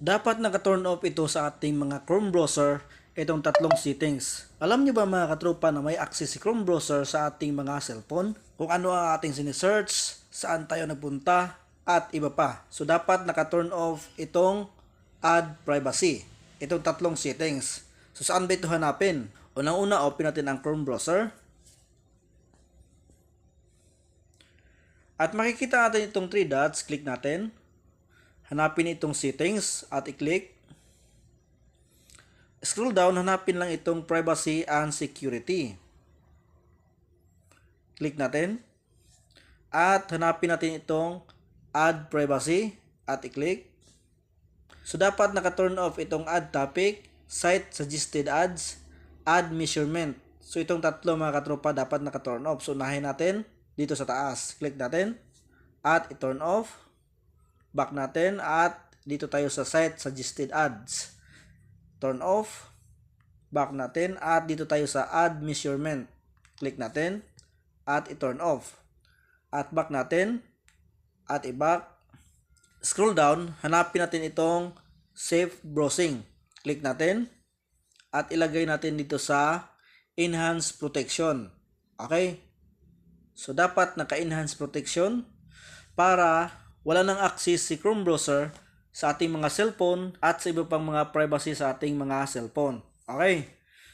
Dapat naka-turn off ito sa ating mga Chrome browser itong tatlong settings. Alam niyo ba mga katropa na may access si Chrome browser sa ating mga cellphone? Kung ano ang ating sinesearch, saan tayo nagpunta, at iba pa. So dapat naka-turn off itong add privacy. Itong tatlong settings. So saan ba ito hanapin? Unang-una, open natin ang Chrome browser. At makikita natin itong 3 dots, click natin. Hanapin itong settings at i-click. Scroll down, hanapin lang itong privacy and security. Click natin. At hanapin natin itong add privacy at i-click. So dapat naka-turn off itong add topic, site suggested ads, add measurement. So itong tatlo mga katropa dapat naka-turn off. So unahin natin dito sa taas. Click natin at i-turn off. Back natin at dito tayo sa site suggested ads. Turn off. Back natin at dito tayo sa add measurement. Click natin at i-turn off. At back natin at i-back. Scroll down, hanapin natin itong safe browsing. Click natin at ilagay natin dito sa enhance protection. Okay? So dapat naka-enhance protection para wala nang access si Chrome browser sa ating mga cellphone at sa iba pang mga privacy sa ating mga cellphone. Okay?